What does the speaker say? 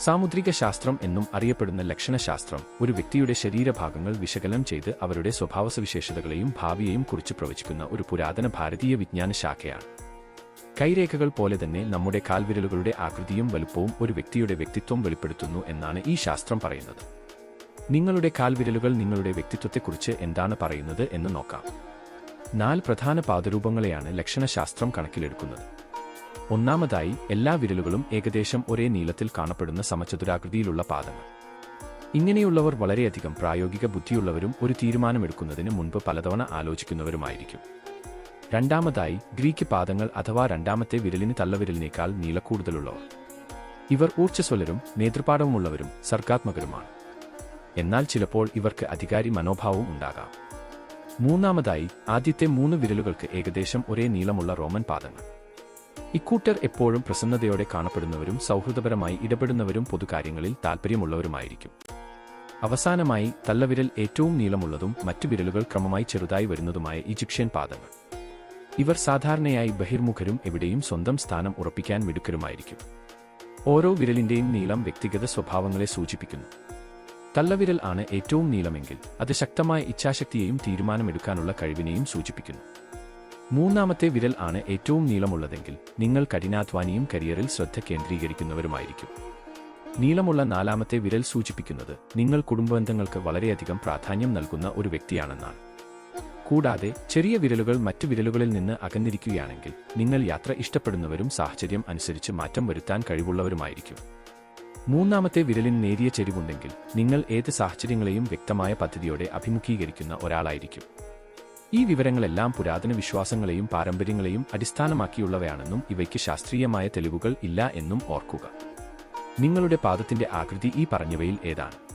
സാമുദ്രിക ശാസ്ത്രം എന്നും അറിയപ്പെടുന്ന ലക്ഷണശാസ്ത്രം ഒരു വ്യക്തിയുടെ ശരീരഭാഗങ്ങൾ വിശകലനം ചെയ്ത് അവരുടെ സ്വഭാവസവിശേഷതകളെയും ഭാവിയെയും കുറിച്ച് പ്രവചിക്കുന്ന ഒരു പുരാതന ഭാരതീയ വിജ്ഞാന ശാഖയാണ്. കൈരേഖകൾ പോലെ തന്നെ നമ്മുടെ കാൽവിരലുകളുടെ ആകൃതിയും വലുപ്പവും ഒരു വ്യക്തിയുടെ വ്യക്തിത്വം വെളിപ്പെടുത്തുന്നു എന്നാണ് ഈ ശാസ്ത്രം പറയുന്നത്. നിങ്ങളുടെ കാൽവിരലുകൾ നിങ്ങളുടെ വ്യക്തിത്വത്തെക്കുറിച്ച് എന്താണ് പറയുന്നത് എന്ന് നോക്കാം. നാല് പ്രധാന പാദരൂപങ്ങളെയാണ് ലക്ഷണശാസ്ത്രം കണക്കിലെടുക്കുന്നത്. ഒന്നാമതായി എല്ലാ വിരലുകളും ഏകദേശം ഒരേ നീളത്തിൽ കാണപ്പെടുന്ന സമചതുരാകൃതിയിലുള്ള പാദങ്ങൾ. ഇങ്ങനെയുള്ളവർ വളരെയധികം പ്രായോഗിക ബുദ്ധിയുള്ളവരും ഒരു തീരുമാനമെടുക്കുന്നതിന് മുൻപ് പലതവണ ആലോചിക്കുന്നവരുമായിരിക്കും. രണ്ടാമതായി ഗ്രീക്ക് പാദങ്ങൾ അഥവാ രണ്ടാമത്തെ വിരലിന് തള്ളവിരലിനേക്കാൾ നീളക്കൂടുതലുള്ളവർ. ഇവർ ഊർജസ്വലരും നേതൃപാഠവുമുള്ളവരും സർഗാത്മകരുമാണ്. എന്നാൽ ചിലപ്പോൾ ഇവർക്ക് അധികാരി മനോഭാവവും ഉണ്ടാകാം. മൂന്നാമതായി ആദ്യത്തെ മൂന്ന് വിരലുകൾക്ക് ഏകദേശം ഒരേ നീളമുള്ള റോമൻ പാദങ്ങൾ. ഇക്കൂട്ടർ എപ്പോഴും പ്രസന്നതയോടെ കാണപ്പെടുന്നവരും സൗഹൃദപരമായി ഇടപെടുന്നവരും പൊതുകാര്യങ്ങളിൽ താൽപ്പര്യമുള്ളവരുമായിരിക്കും അവസാനമായി തള്ളവിരൽ ഏറ്റവും നീളമുള്ളതും മറ്റു വിരലുകൾ ക്രമമായി ചെറുതായി വരുന്നതുമായ ഈജിപ്ഷ്യൻ പാദങ്ങൾ. ഇവർ സാധാരണയായി ബഹിർമുഖരും എവിടെയും സ്വന്തം സ്ഥാനം ഉറപ്പിക്കാൻ മിടുക്കരുമായിരിക്കും. ഓരോ വിരലിന്റെയും നീളം വ്യക്തിഗത സ്വഭാവങ്ങളെ സൂചിപ്പിക്കുന്നു. തള്ളവിരൽ ആണ് ഏറ്റവും നീളമെങ്കിൽ അത് ശക്തമായ ഇച്ഛാശക്തിയെയും തീരുമാനമെടുക്കാനുള്ള കഴിവിനെയും സൂചിപ്പിക്കുന്നു. മൂന്നാമത്തെ വിരൽ ആണ് ഏറ്റവും നീളമുള്ളതെങ്കിൽ നിങ്ങൾ കഠിനാധ്വാനിയും കരിയറിൽ ശ്രദ്ധ കേന്ദ്രീകരിക്കുന്നവരുമായിരിക്കും. നീളമുള്ള നാലാമത്തെ വിരൽ സൂചിപ്പിക്കുന്നത് നിങ്ങൾ കുടുംബബന്ധങ്ങൾക്ക് വളരെയധികം പ്രാധാന്യം നൽകുന്ന ഒരു വ്യക്തിയാണെന്നാണ്. കൂടാതെ ചെറിയ വിരലുകൾ മറ്റു വിരലുകളിൽ നിന്ന് അകന്നിരിക്കുകയാണെങ്കിൽ നിങ്ങൾ യാത്ര ഇഷ്ടപ്പെടുന്നവരും സാഹചര്യം അനുസരിച്ച് മാറ്റം വരുത്താൻ കഴിവുള്ളവരുമായിരിക്കും. മൂന്നാമത്തെ വിരലിന് നേരിയ ചെരിവുണ്ടെങ്കിൽ നിങ്ങൾ ഏത് സാഹചര്യങ്ങളെയും വ്യക്തമായ പദ്ധതിയോടെ അഭിമുഖീകരിക്കുന്ന ഒരാളായിരിക്കും. ഈ വിവരങ്ങളെല്ലാം പുരാതന വിശ്വാസങ്ങളെയും പാരമ്പര്യങ്ങളെയും അടിസ്ഥാനമാക്കിയുള്ളവയാണെന്നും ഇവയ്ക്ക് ശാസ്ത്രീയമായ തെളിവുകൾ ഇല്ല എന്നും ഓർക്കുക. നിങ്ങളുടെ പാദത്തിന്റെ ആകൃതി ഈ പറഞ്ഞവയിൽ ഏതാണ്?